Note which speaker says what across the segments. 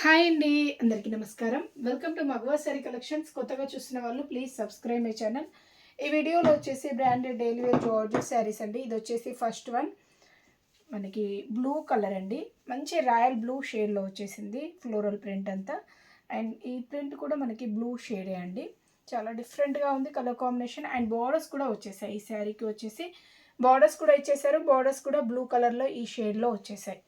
Speaker 1: Hi అండి అందరికీ నమస్కారం. Welcome to Maguva sari collections కొత్తగా చూసిన వాళ్ళు ప్లీజ్ సబ్స్క్రైబ్ మై ఛానల్ ఈ వీడియోలో వచ్చేసి branded daily wear georgette saris అండి. ఇది వచ్చేసి ఫస్ట్ వన్ మనకి బ్లూ కలర్ అండి. మంచి రాయల్ బ్లూ షేడ్లో వచ్చేసింది ఫ్లోరల్ ప్రింట్ అంతా. అండ్ ఈ ప్రింట్ కూడా మనకి బ్లూ షేడే అండి. చాలా డిఫరెంట్గా ఉంది కలర్ కాంబినేషన్ అండ్ బార్డర్స్ కూడా వచ్చేసాయి. ఈ శారీకి వచ్చేసి బార్డర్స్ కూడా ఇచ్చేసారు. బార్డర్స్ కూడా బ్లూ కలర్లో ఈ షేడ్లో వచ్చేసాయి.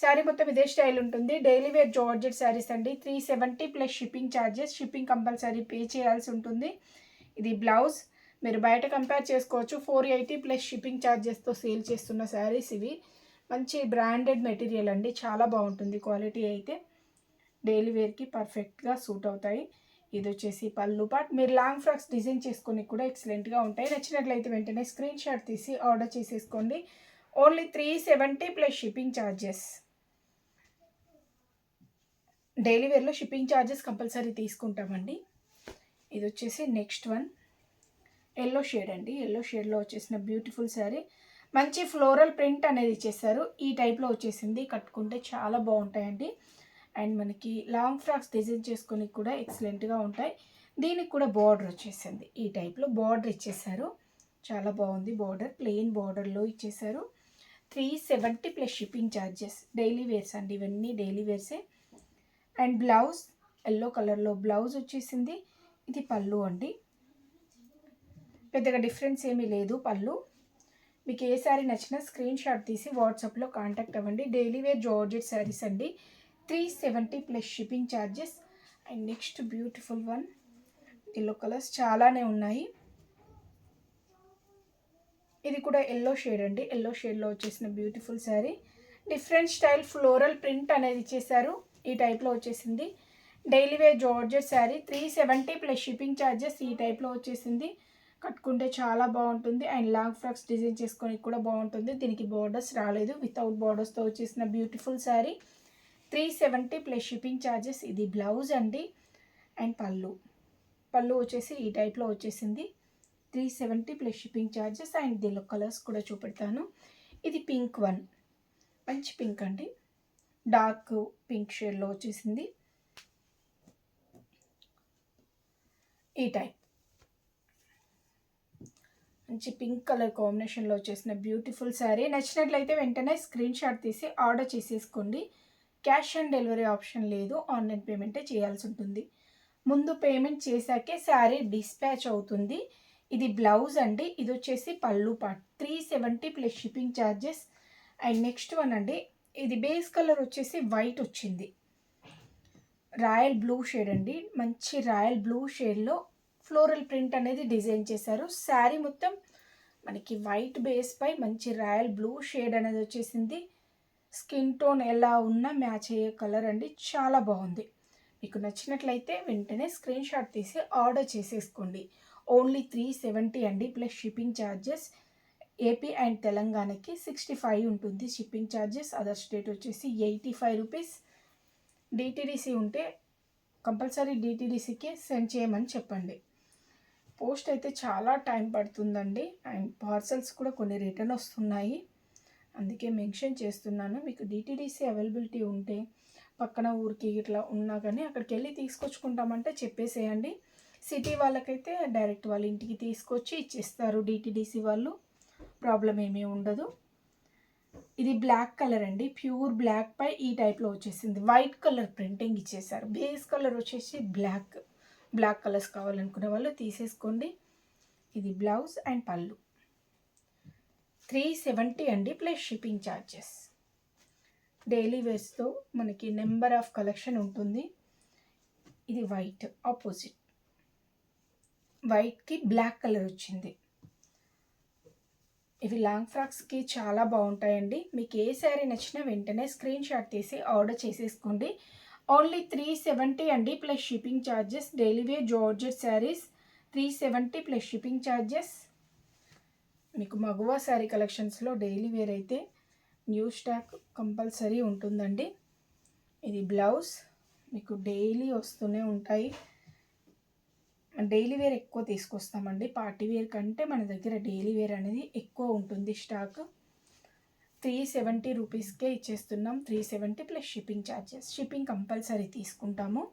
Speaker 1: శారీ మొత్తం ఇదే స్టైల్ ఉంటుంది. డైలీ వేర్ జార్జెట్ శారీస్ అండి. Three seventy plus shipping charges shipping compulsory pay చేయాల్సి ఉంటుంది. ఇది బ్లౌజ్. మీరు బయట కంపేర్ చేసుకోవచ్చు. ఫోర్ ఎయిటీ ప్లస్ షిప్పింగ్ ఛార్జెస్తో సేల్ చేస్తున్న శారీస్ ఇవి. మంచి బ్రాండెడ్ మెటీరియల్ అండి. చాలా బాగుంటుంది క్వాలిటీ అయితే. డైలీ వేర్కి పర్ఫెక్ట్గా సూట్ అవుతాయి. ఇది వచ్చేసి పళ్ళు పాట్ మీరు లాంగ్ ఫ్రాక్స్ డిజైన్ చేసుకొని కూడా ఎక్సలెంట్గా ఉంటాయి. నచ్చినట్లయితే వెంటనే స్క్రీన్ షాట్ తీసి ఆర్డర్ చేసేసుకోండి. Only three seventy plus shipping charges daily వేర్లో shipping charges compulsory తీసుకుంటామండి. ఇది వచ్చేసి నెక్స్ట్ వన్. ఎల్లో షేడ్ అండి. ఎల్లో షేడ్లో వచ్చేసిన బ్యూటిఫుల్ శారీ. మంచి ఫ్లోరల్ ప్రింట్ అనేది ఇచ్చేసారు. ఈ టైప్లో వచ్చేసింది. కట్టుకుంటే చాలా బాగుంటాయండి. అండ్ మనకి లాంగ్ ఫ్రాక్స్ డిజైన్ చేసుకొని కూడా ఎక్సలెంట్గా ఉంటాయి. దీనికి కూడా బార్డర్ వచ్చేసింది. ఈ టైప్లో బార్డర్ ఇచ్చేసారు. చాలా బాగుంది బార్డర్. ప్లెయిన్ బార్డర్లో ఇచ్చేసారు. Three seventy plus shipping charges daily wears అండి. ఇవన్నీ డైలీ వేర్సే. అండ్ బ్లౌజ్ ఎల్లో కలర్లో బ్లౌజ్ వచ్చేసింది. ఇది పళ్ళు అండి. పెద్దగా డిఫరెన్స్ ఏమీ లేదు పళ్ళు. మీకు ఏ శారీ నచ్చినా స్క్రీన్ షాట్ తీసి వాట్సాప్లో కాంటాక్ట్ అవ్వండి. డైలీ వేర్ జార్జెట్ శారీస్ అండి. Three seventy plus shipping charges and next beautiful one. Yellow colours చాలానే ఉన్నాయి. ఇది కూడా ఎల్లో షేడ్ అండి. ఎల్లో షేడ్లో వచ్చేసిన beautiful sari. Different style floral print అనేది ఇచ్చేసారు ఈ టైప్లో వచ్చేసింది. Daily wear georgette sari three seventy plus shipping charges ఈ టైప్లో వచ్చేసింది. కట్టుకుంటే చాలా బాగుంటుంది. అండ్ లాంగ్ ఫ్రాక్స్ డిజైన్ చేసుకొని కూడా బాగుంటుంది. దీనికి బార్డర్స్ రాలేదు. వితౌట్ బార్డర్స్తో వచ్చేసిన beautiful sari three seventy plus shipping charges ఇది బ్లౌజ్ అండి. అండ్ పళ్ళు. పళ్ళు వచ్చేసి ఈ టైప్లో వచ్చేసింది. Three seventy plus shipping charges and దీనిలో కలర్స్ కూడా చూపెడతాను. ఇది పింక్ వన్. మంచి పింక్ అండి. డార్క్ పింక్ షేడ్లో వచ్చేసింది. ఈ టైప్. మంచి పింక్ కలర్ కాంబినేషన్లో వచ్చేసిన బ్యూటిఫుల్ శారీ. నచ్చినట్లయితే వెంటనే స్క్రీన్ షాట్ తీసి ఆర్డర్ చేసేసుకోండి. క్యాష్ ఆన్ డెలివరీ ఆప్షన్ లేదు. ఆన్లైన్ పేమెంటే చేయాల్సి ఉంటుంది. ముందు పేమెంట్ చేశాకే శారీ డిస్పాచ్ అవుతుంది. ఇది బ్లౌజ్ అండి. ఇది వచ్చేసి పళ్ళు pot three seventy plus shipping charges and next one అండి. ఇది బేస్ కలర్ వచ్చేసి వైట్ వచ్చింది. రాయల్ బ్లూ షేడ్ అండి. మంచి రాయల్ బ్లూ షేడ్లో ఫ్లోరల్ ప్రింట్ అనేది డిజైన్ చేశారు. శారీ మొత్తం మనకి వైట్ బేస్ పై మంచి రాయల్ బ్లూ షేడ్ అనేది వచ్చేసింది. స్కిన్ టోన్ ఎలా ఉన్నా మ్యాచ్ అయ్యే కలర్ అండి. చాలా బాగుంది. మీకు నచ్చినట్లయితే వెంటనే స్క్రీన్ షాట్ తీసి ఆర్డర్ చేసేసుకోండి. ఓన్లీ త్రీ సెవెంటీ అండి plus shipping charges AP and తెలంగాణకి సిక్స్టీ ఫైవ్ ఉంటుంది షిప్పింగ్ ఛార్జెస్ అదర్ స్టేట్ వచ్చేసి ఎయిటీ ఫైవ్ రూపీస్. డిటీడీసీ ఉంటే కంపల్సరీ డిటీడీసీకి సెండ్ చేయమని చెప్పండి. పోస్ట్ అయితే చాలా టైం పడుతుందండి. అండ్ పార్సల్స్ కూడా కొన్ని రిటర్న్ వస్తున్నాయి. అందుకే మెన్షన్ చేస్తున్నాను. మీకు డిటీడీసీ అవైలబిలిటీ ఉంటే పక్కన ఊరికి ఇట్లా ఉన్నా కానీ అక్కడికి వెళ్ళి తీసుకొచ్చుకుంటామంటే చెప్పేసేయండి. సిటీ వాళ్ళకైతే డైరెక్ట్ వాళ్ళ ఇంటికి తీసుకొచ్చి ఇచ్చేస్తారు డిటీడీసీ వాళ్ళు. ప్రాబ్లం ఏమీ ఉండదు. ఇది బ్లాక్ కలర్ అండి. ప్యూర్ బ్లాక్ పై ఈ టైప్లో వచ్చేసింది. వైట్ కలర్ ప్రింటింగ్ ఇచ్చేసారు. బేస్ కలర్ వచ్చేసి బ్లాక్. బ్లాక్ కలర్స్ కావాలనుకునే వాళ్ళు తీసేసుకోండి. ఇది బ్లౌజ్ అండ్ పళ్ళు. త్రీ సెవెంటీ అండి ప్లస్ షిప్పింగ్ ఛార్జెస్ డైలీ వేర్స్తో మనకి నెంబర్ ఆఫ్ కలెక్షన్ ఉంటుంది. ఇది వైట్ ఆపోజిట్. వైట్కి బ్లాక్ కలర్ వచ్చింది. ఇవి లాంగ్ ఫ్రాక్స్కి చాలా బాగుంటాయండి. మీకు ఏ శారీ నచ్చినా వెంటనే స్క్రీన్ షాట్ తీసి ఆర్డర్ చేసేసుకోండి. ఓన్లీ త్రీ సెవెంటీ అండి plus shipping charges daily wear georgette saris three seventy plus shipping charges మీకు మగువ శారీ కలెక్షన్స్లో డైలీ వేర్ అయితే న్యూ స్టాక్ కంపల్సరీ ఉంటుందండి. ఇది బ్లౌజ్. మీకు డైలీ వస్తూనే ఉంటాయి. డైలీ వేర్ ఎక్కువ తీసుకొస్తామండి. పార్టీ వేర్ కంటే మన దగ్గర డైలీ వేర్ అనేది ఎక్కువ ఉంటుంది స్టాక్. త్రీ సెవెంటీ రూపీస్కే ఇచ్చేస్తున్నాం. Three seventy plus shipping charges shipping compulsory తీసుకుంటాము.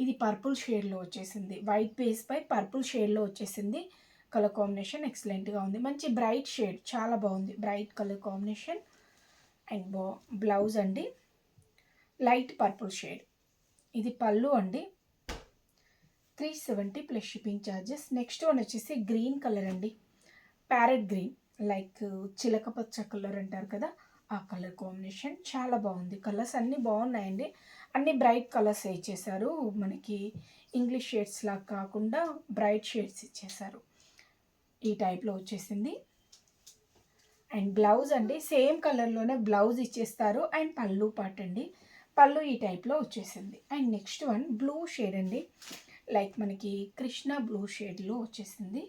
Speaker 1: ఇది పర్పుల్ షేడ్లో వచ్చేసింది. వైట్ బేస్పై పర్పుల్ షేడ్లో వచ్చేసింది. కలర్ కాంబినేషన్ ఎక్సలెంట్గా ఉంది. మంచి బ్రైట్ షేడ్. చాలా బాగుంది. బ్రైట్ కలర్ కాంబినేషన్ అండ్ బా బ్లౌజ్ అండి. Light purple shade. ఇది పళ్ళు అండి. Three seventy plus shipping charges next one వచ్చేసి గ్రీన్ కలర్ అండి. ప్యారెట్ గ్రీన్ లైక్ చిలక పచ్చ కలర్ అంటారు కదా ఆ కలర్ కాంబినేషన్ చాలా బాగుంది. కలర్స్ అన్నీ బాగున్నాయండి. అన్ని బ్రైట్ కలర్స్ ఇచ్చేసారు మనకి ఇంగ్లీష్ షేడ్స్ లాగా కాకుండా బ్రైట్ షేడ్స్ ఇచ్చేసారు ఈ టైప్లో వచ్చేసింది. అండ్ బ్లౌజ్ అండి సేమ్ కలర్లోనే బ్లౌజ్ ఇచ్చేస్తారు. అండ్ పళ్ళు పాట అండి. పళ్ళు ఈ టైప్లో వచ్చేసింది. And next one blue shade అండి. లైక్ మనకి కృష్ణ బ్లూ షేడ్లో వచ్చేసింది.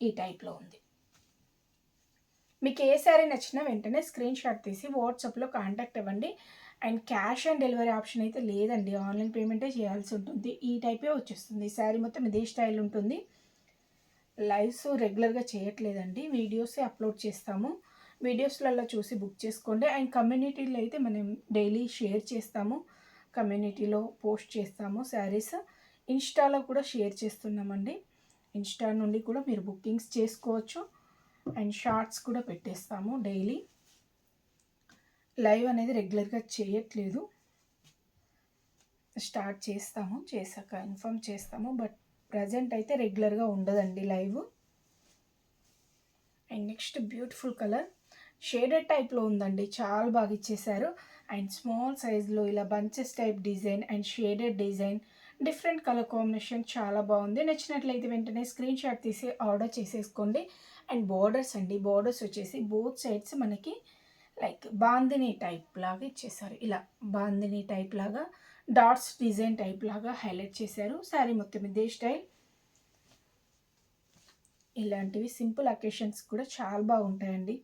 Speaker 1: ఈ టైప్లో ఉంది. మీకు ఏ శారీ నచ్చినా వెంటనే స్క్రీన్ షాట్ తీసి వాట్సాప్లో కాంటాక్ట్ ఇవ్వండి and cash on delivery option అయితే లేదండి. ఆన్లైన్ పేమెంటే చేయాల్సి ఉంటుంది. ఈ టైపే వచ్చేస్తుంది. శారీ మొత్తం ఇదే స్టైల్ ఉంటుంది. లైవ్స్ రెగ్యులర్గా చేయట్లేదండి. వీడియోసే అప్లోడ్ చేస్తాము. వీడియోస్లలో చూసి బుక్ చేసుకోండి. అండ్ కమ్యూనిటీలో అయితే మనం డైలీ షేర్ చేస్తాము. కమ్యూనిటీలో పోస్ట్ చేస్తాము శారీస్. ఇన్స్టాలో కూడా షేర్ చేస్తున్నామండి. ఇన్స్టా నుండి కూడా మీరు బుకింగ్స్ చేసుకోవచ్చు. అండ్ షార్ట్స్ కూడా పెట్టేస్తాము డైలీ. లైవ్ అనేది రెగ్యులర్గా చేయట్లేదు. స్టార్ట్ చేస్తాము చేశాక ఇన్ఫామ్ చేస్తాము. బట్ ప్రజెంట్ అయితే రెగ్యులర్గా ఉండదండి live. And next beautiful colour. Shaded టైప్లో ఉందండి. చాలా బాగా ఇచ్చేసారు అండ్ స్మాల్ సైజ్లో ఇలా bunches type design and shaded design different colour combination చాలా బాగుంది. నచ్చినట్లయితే వెంటనే స్క్రీన్ షాట్ తీసి ఆర్డర్ చేసేసుకోండి. అండ్ బార్డర్స్ అండి బార్డర్స్ వచ్చేసి బోత్ సైడ్స్ మనకి లైక్ బాందిని టైప్ లాగా ఇచ్చేసారు. ఇలా బాందిని టైప్ లాగా డాట్స్ డిజైన్ టైప్ లాగా హైలైట్ చేశారు. శారీ మొత్తం ఇదే స్టైల్. ఇలాంటివి సింపుల్ అకేషన్స్ కూడా చాలా బాగుంటాయండి.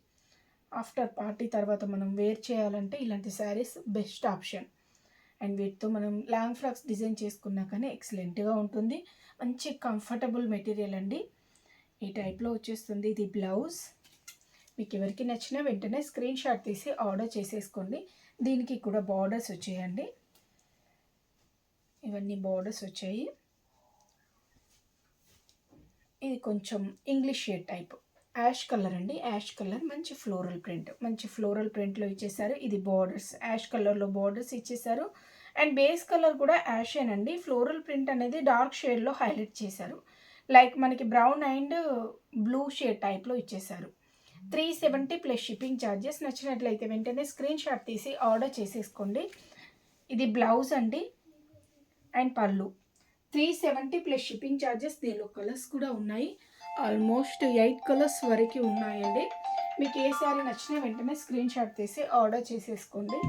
Speaker 1: ఆఫ్టర్ పార్టీ తర్వాత మనం వేర్ చేయాలంటే ఇలాంటి శారీస్ బెస్ట్ ఆప్షన్. అండ్ వీటితో మనం లాంగ్ ఫ్రాక్స్ డిజైన్ చేసుకున్నా కానీ ఎక్సలెంట్గా ఉంటుంది. మంచి కంఫర్టబుల్ మెటీరియల్ అండి. ఈ టైప్లో వచ్చేస్తుంది ఇది బ్లౌజ్. మీకు ఎవరికి నచ్చినా వెంటనే స్క్రీన్ షాట్ తీసి ఆర్డర్ చేసేసుకోండి. దీనికి కూడా బార్డర్స్ వచ్చాయండి. ఇవన్నీ బార్డర్స్ వచ్చాయి. ఇది కొంచెం English shade type. Ash colour అండి. యాష్ కలర్ మంచి ఫ్లోరల్ ప్రింట్. మంచి ఫ్లోరల్ ప్రింట్లో ఇచ్చేసారు. ఇది బార్డర్స్. యాష్ కలర్లో బార్డర్స్ ఇచ్చేసారు. అండ్ బేస్ కలర్ కూడా యాషేనండి. ఫ్లోరల్ ప్రింట్ అనేది డార్క్ షేడ్లో హైలైట్ చేశారు. లైక్ మనకి బ్రౌన్ అండ్ బ్లూ షేడ్ టైప్లో ఇచ్చేసారు. Three seventy plus shipping charges నచ్చినట్లయితే వెంటనే స్క్రీన్ షాట్ తీసి ఆర్డర్ చేసేసుకోండి. ఇది బ్లౌజ్ అండి. And pallu. Three seventy plus shipping charges దీనిలో కలర్స్ కూడా ఉన్నాయి. ఆల్మోస్ట్ ఎయిట్ కలర్స్ వరకు ఉన్నాయండి. మీకు ఏ శారీ నచ్చినా వెంటనే స్క్రీన్ షాట్ తీసి ఆర్డర్ చేసేసుకోండి.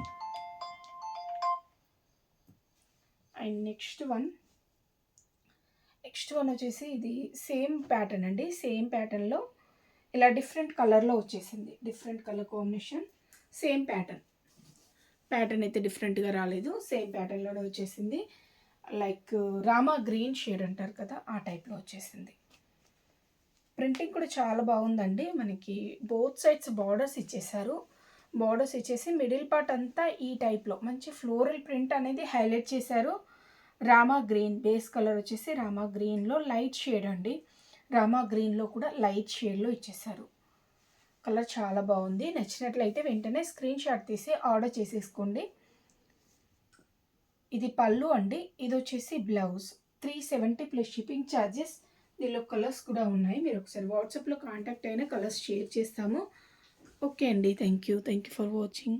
Speaker 1: And next one. Next one వచ్చేసి ఇది సేమ్ ప్యాటర్న్ అండి. సేమ్ ప్యాటర్న్లో ఇలా డిఫరెంట్ కలర్లో వచ్చేసింది. Different colour combination same pattern. Pattern అయితే డిఫరెంట్గా రాలేదు. సేమ్ ప్యాటర్న్లోనే వచ్చేసింది. లైక్ రామా గ్రీన్ షేడ్ అంటారు కదా ఆ టైప్లో వచ్చేసింది. ప్రింటింగ్ కూడా చాలా బాగుందండి. మనకి బోత్ సైడ్స్ బార్డర్స్ ఇచ్చేసారు. బార్డర్స్ ఇచ్చేసి మిడిల్ పార్ట్ అంతా ఈ టైప్లో మంచి ఫ్లోరల్ ప్రింట్ అనేది హైలైట్ చేశారు. రామా గ్రీన్ బేస్ కలర్ వచ్చేసి రామా గ్రీన్లో లైట్ షేడ్ అండి. రామా గ్రీన్లో కూడా లైట్ షేడ్లో ఇచ్చేసారు. కలర్ చాలా బాగుంది. నచ్చినట్లయితే వెంటనే స్క్రీన్ షాట్ తీసి ఆర్డర్ చేసేసుకోండి. ఇది పళ్ళు అండి. ఇది వచ్చేసి blouse. Three seventy plus shipping charges దీనిలో కలర్స్ కూడా ఉన్నాయి. మీరు ఒకసారి వాట్సాప్లో కాంటాక్ట్ అయినా కలర్స్ షేర్ చేస్తాము. ఓకే అండి. Thank you thank you for watching.